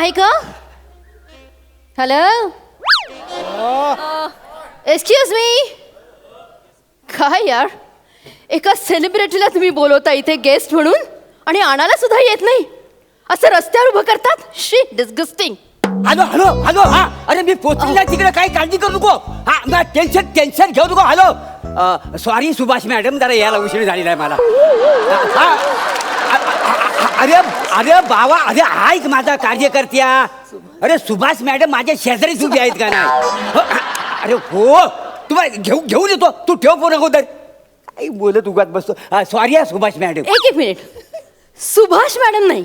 आहे का? Hello excuse me काय यार? एका सेलिब्रिटीला तुम्ही बोलवता इथे गेस्ट म्हणून? आणि आणायला सुद्धा येत नाही. असं रस्त्यावर उभं करतात? शी डिस्गस्टिंग हॅलो हॅलो हॅलो हा. अरे मी पोचलेला तिकडे काही काळजी करू नको. हा ना टेन्शन टेन्शन घेऊ नको. हॅलो सॉरी सुभाष मॅडम जरा यायला उशीर झालेला आहे मला. हा, अरे बाबा अरे ऐक माझा कार्यकर्त्या. अरे सुभाष मॅडम माझ्या शेजारीच उभी आहेत का नाही? हो, अरे हो तुम्हाला घेऊ घेऊन येतो. तू ठेव फोन अगोदर. काही बोलत उगाच बसतो. सॉरी हा सुभाष मॅडम. एक एक मिनिट. सुभाष मॅडम नाही.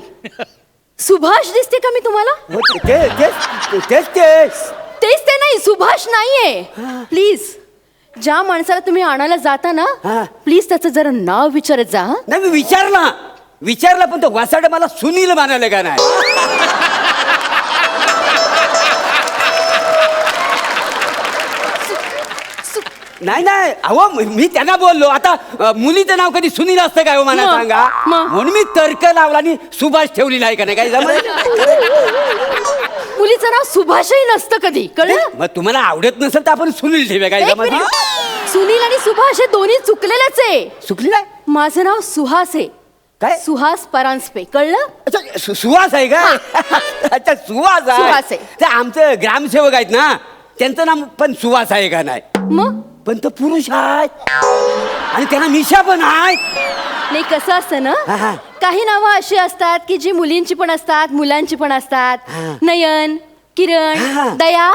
सुभाष दिसते का मी तुम्हाला? हो, ते- तेच तेच तेच. तेच ते नाही सुभाष नाहीये. प्लीज ज्या माणसाला तुम्ही आणायला जाता ना हा. प्लीज त्याचं जरा नाव विचारत जा? नाही मी विचारला. विचारला पण तो वासाड मला सुनील म्हणाले का नाही? नाही नाही. अहो मी त्यांना बोललो. आता मुलीचं नाव कधी सुनील असतं काय हो मला मग, सांगा? मग. म्हणून मी तर्क लावला आणि सुभाष ठेवलेला आहे का नाही? काय जमलं? मुलीचं नाव सुभाषही नसतं कधी कळलं? मग तुम्हाला आवडत नसेल तर आपण सुनील ठेवूया काय एक जमत मिनिट. सुनील आणि सुभाष हे दोन्ही चुकलेलेच आहे. चुकली नाही? माझं नाव सुहास आहे. काय? सुहास परांजपे कळलं? अच्छा सु- सुहास आहे का? अच्छा सुहास सुहास आहे. आहे. ते आमचं ग्रामसेवक आहेत ना? त्यांचं नाव पण सुहास आहे का नाही? मग? पण तो पुरुष आहे. आणि त्यांना मिशा पण आहे. नाही कसं असतं हा, हा. ना काही नावं अशी असतात की जी मुलींची पण असतात मुलांची पण असतात. हा. नयन हा. किरण दया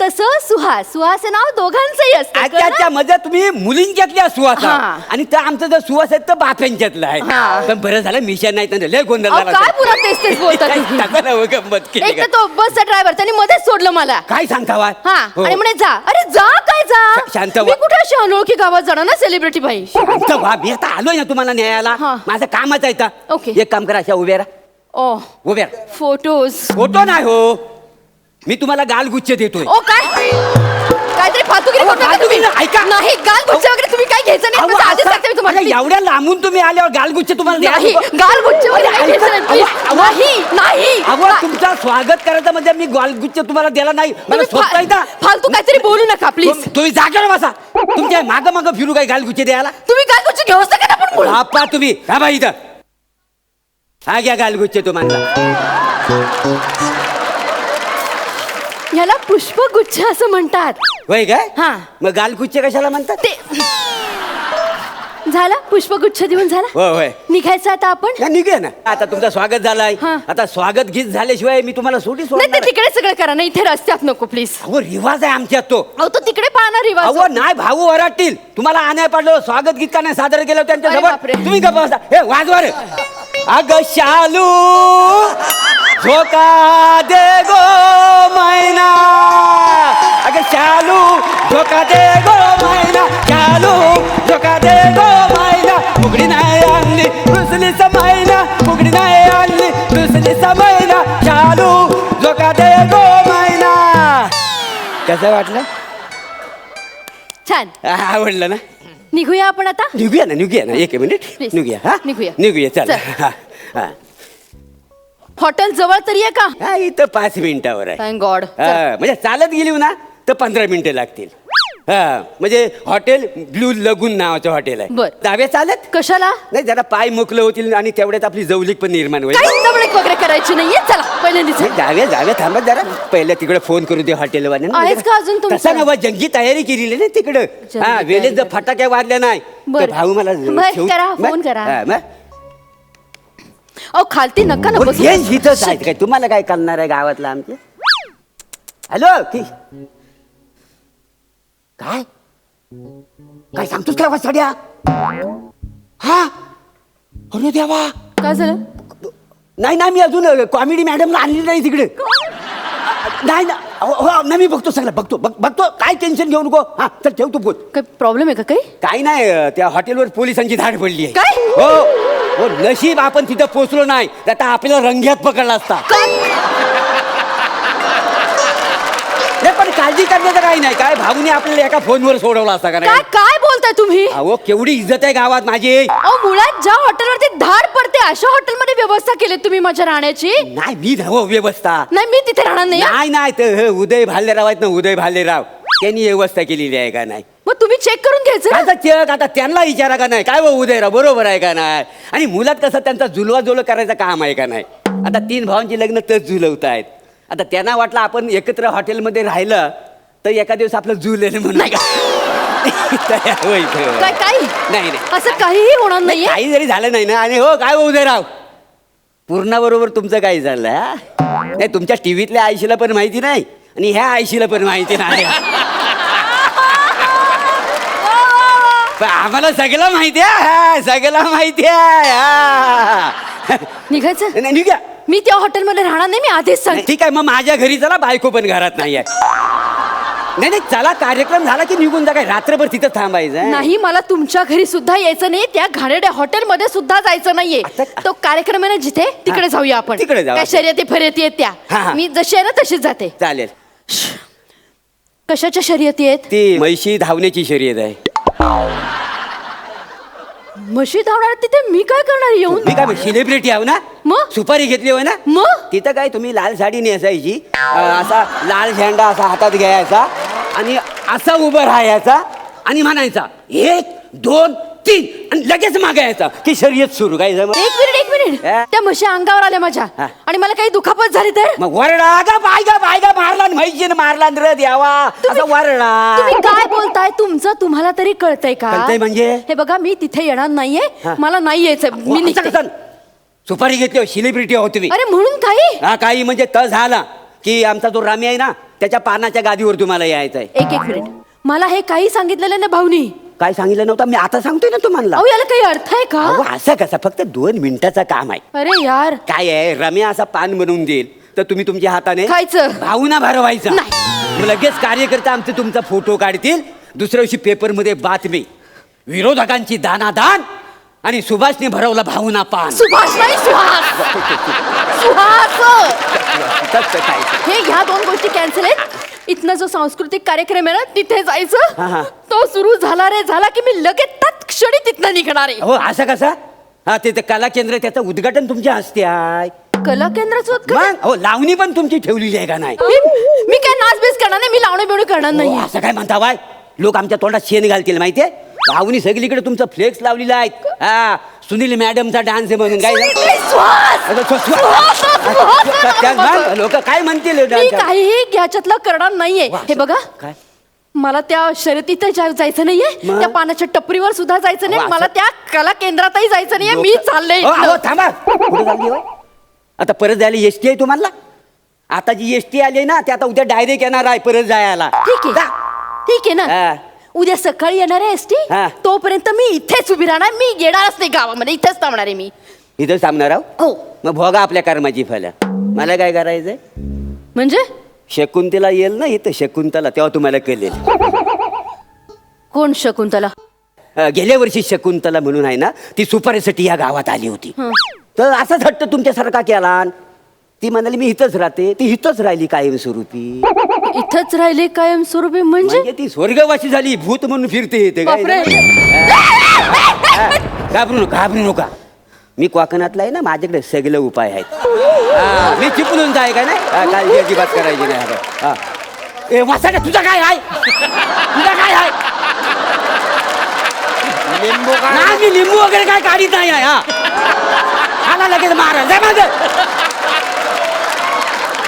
तसं सुहास सुहास हे नाव दोघांचंही असतं कळलं? म्हणजे तुम्ही मुलींच्यातल्या सुहास हा. आणि त्या आमचं जर सुहास आहेत तर बाप्यांच्यातलं आहे हा. पण बरं झालं मिशन नाही तर लय गोंधळ अहो, झाला काय तेच तेच? टाका ना हो गंमत केली एक तर का? तो बसचा ड्रायव्हर त्याने मध्येच सोडलं मला काय सांगता वा हा हो. आणि म्हणे जा अरे जा काय शा- जा शांत मी व्हा. कुठे अशी अनोळखी गावात जाणार ना सेलिब्रिटी भाई मी आता आलोय ना तुम्हाला न्यायाला हा. माझं कामच आहे इथं. ओके. एक काम करा अशा उभ्या राहा ओ उभ्या राहा. फोटोज फोटो नाही हो मी तुम्हाला गालगुच्छ देतोय. ओ काय? काहीतरी फालतूगिरी अहो, तुम्ही. नाही, ऐका. नाही वगैरे तुम्ही काय घ्यायचं नाही अहो, माझं आधीच असं- सांगते मी तुम्हाला. अरे, एवढ्या लांबून तुम्ही आल्यावर गालगुच्छ तुम्हाला द्यायला नाही नको. गाल गुच्छ वगैरे अरे, काय घ्यायचं नाही अहो, please. अहो, नाही नाही. अहो तुमचं स्वागत करायचं म्हणजे मी गालगुच्छ तुम्हाला द्यायला नाही. मला तुम्ही स्वतः फा- येता फालतू काहीतरी बोलू नका प्लीज तुम- तुम्ही जागेवर बसा. तुमच्या माग माग फिरू काय गालगुच्छ द्यायला. तुम्ही गाल गुच्छ घेऊच नका ना पण बोलू? बापा तुम्ही हा बा इथं. हा घ्या गालगुच्छ तुम्हाला. ह्याला पुष्पगुच्छ असं म्हणतात. होय काय हा. मग गालगुच्छ कशाला म्हणतात? ते झाला? पुष्पगुच्छ देऊन झाला? होय होय. निघायचं आता आपण? ना निघूया ना. आता तुमचं स्वागत झालंय. हा. आता स्वागत गीत झाल्याशिवाय मी तुम्हाला सोडी नाही ते सोडणार तिकडे सगळं करा. ना इथे रस्त्यात नको प्लीज अहो रिवाज आहे आमच्यात तो. अहो तो तिकडे पाहणार रिवाज. अहो नाही भाऊ वराटतील तुम्हाला आणाय पाडलो स्वागत गीत का नाही सादर केलं त्यांच्या अरे बापरे. तुम्ही गप्प बसा. हे वाजवा रे. अग शालू झोका दे गो. शालू झोका दे गो मैना शालू झोका दे गो मैना फुगडी नाही आणली रुसली मैना फुगडी नाही आणली रुसली मैना शालू झोका दे गो मैना कसं वाटलं? छान. आवडलं ना? निघूया आपण आता? निघूया ना निघूया ना एक मिनिट. Please. निघूया हा? निघूया. निघूया चल. चल. हा, हा. हॉटेल जवळ तरी आहे का? हा इथं पाच मिनिटावर आहे. थँक गॉड हा, म्हणजे चालत गेली ना? तर पंधरा मिनिटं लागतील हा म्हणजे हॉटेल ब्लू लगून नावाचं हॉटेल आहे बर. जावे चालत कशाला नाही जरा पाय मोकलं होतील आणि तेवढ्यात आपली जवळीक पण निर्माण होईल काही वगैरे करायची नाहीये चला पहिल्यांदाच नाही, जावे जावे थांबत जरा पहिल्या तिकडे फोन करू दे हॉटेल आहेच का अजून तुमचं? तसा नवा जंगी तयारी केलेली ना तिकडं जंगी हा तयारी वेळेत जर केली. फटाक्या वाजल्या नाही बर. भाऊ मला बर, ठेवू- करा, मग? फोन करा. हा, मग? अहो खालती नका ना बसू. हे इथंच आहेत काय तुम्हाला काय करणार आहे गावातलं आमचे हॅलो की काय? काय सांगतोस काय वाचड्या हा? अरे देवा! काय झालं? नाही ना मी अजून कॉमेडी मॅडमला आणली नाही तिकडे. नाही ना हो हो, नाही मी बघतो सगळं बघतो बघ- बघतो. काय टेन्शन घेऊ नको. हा चल ठेव तू फोन. काही प्रॉब्लेम आहे का काही? काही नाही अं, त्या हॉटेलवर पोलिसांची धाड पडली आहे. काय? हो हो नशीब आपण तिथं पोचलो नाही. तर आता आपल्याला रंग्यात पकडला असता नाही पण काळजी करण्याचं काही नाही. काय भाऊने आपल्याला एका फोनवर सोडवला असता का काय नाही? काय बोलता बोलताय तुम्ही? अहो केवढी इज्जत आहे गावात माझी. अहो मुळात ज्या हॉटेलवरती धाड पडते अशा हॉटेलमध्ये व्यवस्था केली तुम्ही माझ्या राहण्याची? नाही मी हो व्यवस्था. नाही मी तिथे राहणार नाही हं. नाही नाही तर हे उदय भालेराव आहेत ना उदय भालेराव. त्यांनी व्यवस्था केलेली आहे का नाही? मग तुम्ही चेक करून घ्यायचं ना. आता चेक आता त्यांना विचारा का नाही? काय हो उदयराव बरोबर आहे का नाही? आणि मुलात कसं त्यांचा जुलवा जुल करायचं काम आहे का नाही? आता तीन भावांची लग्न तच जुलवत आहेत आता त्यांना वाटलं आपण एकत्र हॉटेलमध्ये राहिलं तर एका दिवस आपलं जुलेल म्हणून. नाही का. काय नाही नाही. असं काहीही होणार नाही, नाहीये? काही जरी झालं नाही ना आणि हो काय हो उदयराव पूर्णाबरोबर तुमचं काय झालं हा? नाही तुमच्या टीव्हीतल्या आयशीला पण माहिती नाही आणि ह्या आयशीला पण माहिती नाही. पण आम्हाला सगळं माहिती आहे हा, सगळं माहिती आहे हा. निघायचं? नाही, निघा. मी त्या हॉटेलमध्ये राहणार नाही मी आधीच सांग ठीक आहे मग माझ्या घरी चला बायको पण घरात नाही आहे नाही नाही चला कार्यक्रम झाला की निघून जा काय रात्रभर तिथं थांबायचं? नाही मला तुमच्या घरी सुद्धा यायचं नाही त्या घाणेड्या हॉटेलमध्ये सुद्धा जायचं नाहीये. आता- तो कार्यक्रम आहे ना जिथे तिकडे जाऊया आपण. तिकडे जाऊ काय. शर्यती फर्यती आहेत हा, त्या? हा. मी जशी आहे ना तशीच जाते. चालेल. कशाच्या शर्यती आहेत? ती म्हैशी धावण्याची शर्यत आहे. म्हशी धावणार तिथे? मी काय करणार येऊन मी काय सेलिब्रिटी आहो ना? मग सुपारी घेतली होय ना? मग तिथं काय तुम्ही लाल साडी नेसायची अं, असा लाल झेंडा असा हातात घ्यायचा आणि असा उभं राहायचा आणि म्हणायचा एक दोन तीन आणि लगेच मागायचा की शर्यत सुरू. काय? एक मिनिट एक मिनिट. हा? त्या म्हशी अंगावर आल्या माझ्या. हा. आणि मला काही दुखापत झाली तर? मग वरडा गा बाय गा बाय गा मारला म्हैशीन मारला न र द्यावा असा वरडा. तुम्ही काय बोलताय? तुमचं तुम्हाला तरी कळतंय का? कळतंय म्हणजे? हे बघा मी तिथे येणार नाहीये. हा. मला नाही यायचं मी निघते? सुपारी घेतली सेलिब्रिटी आहोत तुम्ही. अरे म्हणून काही? हा काही म्हणजे त झाला की आमचा जो रामी आहे ना त्याच्या पानाच्या गादीवर तुम्हाला यायचं आहे एक एक मिनिट. मला हे काही सांगितलेलं नाही भाऊनी. काय सांगितलं नव्हतं? मी आता सांगतोय ना तुम्हाला. अहो याला काही अर्थ आहे का? अहो असं कसं? फक्त दोन मिनिटाचं काम आहे. अरे यार. काय आहे? रम्या असा पान बनवून देईल तर तुम्ही तुमच्या हाताने खायचं. भावना भरवायचा. नाही. मग लगेच कार्यकर्ता आमचे तुमचा फोटो काढतील दुसऱ्या दिवशी पेपरमध्ये बातमी. विरोधकांची दानादान आणि सुभाषने भरवला भावना पान. सुभाष नाही सुहास. सुहास. तसं काय ते. हे ह्या दोन गोष्टी कॅन्सल आहेत. इथनं जो सांस्कृतिक कार्यक्रम आहे ना तिथे हा, हा. जायचं तो सुरू झाला रे झाला की मी लगेच तत्क्षणी तिथनं निघणार आहे. हो असं कसं? हा ते ते कला केंद्र त्याचं उद्घाटन तुमच्या हस्ते आहे. कला केंद्राचं उद्घाटन? मग? हो लावणी पण तुमची ठेवलेली आहे का नाही? मी मी काय नाचबीज करणार नाही मी लावणे बिवणे करणार हो, नाही असं काय म्हणता बाय लोक आमच्या तोंडात शेण घालतील माहितीये? लावणी सगळीकडे तुमचं फ्लेक्स लावलेला आहे. हा सुनील मॅडमचा डान्स आहे म्हणून काय? लोक काय म्हणतील मी dance? काहीही याच्यातलं करणार नाहीये. हे बघा. काय? मला त्या शर्यतीत जा- जायचं नाहीये. मग? त्या पानाच्या टपरीवर सुद्धा जायचं नाही मला असं- त्या कला केंद्रातही जायचं नाहीये. मी लोकं- चालले हो, अहो, थांबा. कुठे चालली होय? आता परत जायला एस टी आहे तुम्हाला? आता जी एस टी आली ना ते आता उद्या डायरेक्ट येणार आहे परत जायला. ठीक आहे. जा. ठीक आहे ना? हा. उद्या सकाळी येणार आहे एसटी. हा. तोपर्यंत मी इथेच उभी राहणार. मी येणारच नाही गावामध्ये. इथेच थांबणार आहे मी. इथं थांबणार आहो? हो. मग भोगा आपल्या कर्माची फल मला काय करायचंय? म्हणजे? शकुंतला येईल ना इथं? शकुंतला तेव्हा तुम्हाला कळेल. कोण शकुंतला? अ, गेल्या वर्षी शकुंतला म्हणून आहे ना ती सुपारीसाठी या गावात आली होती. हं. तर असाच हट्ट तुमच्यासारखा केला. ती म्हणाली मी इथंच राहते. ती इथंच राहिली कायमस्वरूपी. इथंच राहिले कायम स्वरूपी म्हणजे? म्हणजे ती स्वर्गवासी झाली भूत म्हणून फिरते इथे काय बापरे. घाबरू नका घाबरू नका. मी कोकणातला आहे ना माझ्याकडे सगळे उपाय आहेत. हा, मी चिपळून जाय का नाही? काळजी अजिबात करायची नाही. हा. ए वासाड्या तुझा काय आहे तुझा काय आहे लिंबू का नाही मी लिंबू वगैरे काय काढीत नाही आहे हा. आला लगेच मारा जाय माझं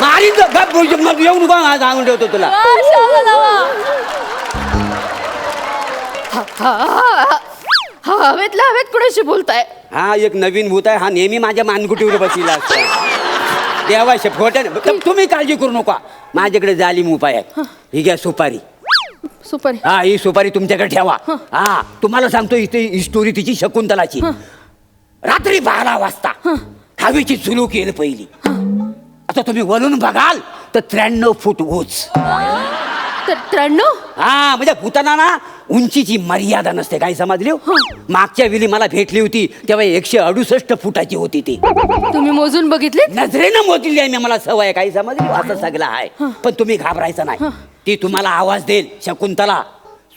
मारीन मग येऊ नको हा, सांगून ठेवतो तुला. हवेतल्या हवेत कुणाशी बोलताय? हा एक नवीन भूत आहे हा नेहमी माझ्या मानकुटीवर बसलेला असतो. देवा फोट्याने तुम्ही काळजी करू नका. माझ्याकडे जालीम उपाय आहे. ही. घ्या सुपारी. सुपारी. हा ही सुपारी तुमच्याकडे ठेवा. हा. तुम्हाला सांगतो इथे ही स्टोरी तिची शकुंतलाची. रात्री बारा वाजता हवेची चुलूक येईल पहिली. आता तुम्ही वरून बघाल तर त्र्याण्णव फूट उंच. तर त्र्याण्णव? हा म्हणजे भूताना ना उंचीची मर्यादा नसते. काय समजली हो? मागच्या वेळी मला भेटली होती तेव्हा एकशे अडुसष्ट फुटाची होती ती. तुम्ही मोजून बघितले नजरेनं मोजली आहे मी मला सवय आहे, काही समजली असं सगळं आहे. पण तुम्ही घाबरायचं नाही. ती तुम्हाला आवाज देईल. शकुंतला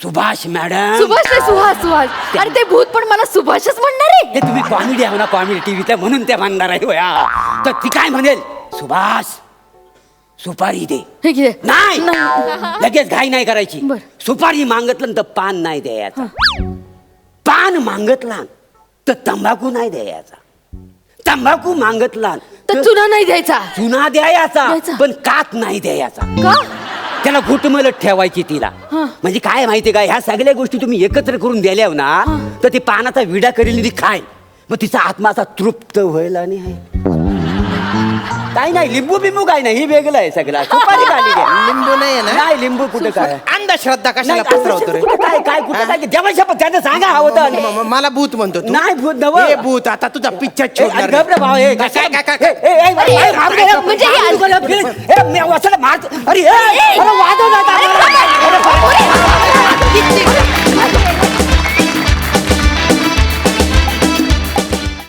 सुभाष मॅडम. सुभाष नाही सुहास सुहास अरे ते भूत पण मला सुभाषच म्हणणार आहे. तुम्ही कॉमेडी आहे ना कॉमेडी टीव्हीत म्हणून ते म्हणणार आहे होया. तर ती काय म्हणेल? सुभाष सुपारी दे. हे घे. नाही. लगेच घाई नाही करायची. बर. सुपारी मागतलं तर पान नाही द्यायचा. पान मागतला तर तंबाखू नाही द्यायचा. तंबाखू मागतला तर चुना नाही द्यायचा. चुना द्यायचा द्यायचा. पण कात नाही द्यायचा. का? त्याला घुटमलत ठेवायची तिला. हा. म्हणजे काय माहितीये का ह्या सगळ्या गोष्टी तुम्ही एकत्र करून दिल्या ना तर ती पानाचा विडा करेल ती खाय मग तिचा आत्मा असा तृप्त व्हायला आणि आहे. काय नाही लिंबू बिंबू काय नाही हे वेगळं आहे सगळं सुपारी खाली घ्या. लिंबू नाही आहे ना नाही लिंबू कुठं काय अंधश्रद्धा नाही, कशाला असं पसरवतो रे कुठं काय काय कुठं काय देवाच्या पत्त्यानं सांगा हवं तर म- म- मला भूत म्हणतो तू नाही भूत नवं. हे भूत आता तुझा पिक्चर ए, अरे भावा, ए, काय काय काय ए, काय ए, ए, अरे, ए, मार रे, म्हणजे हे मार रे, ए, मी वासाला मारतो. अरे, ए, अरे, वाजव. अरे,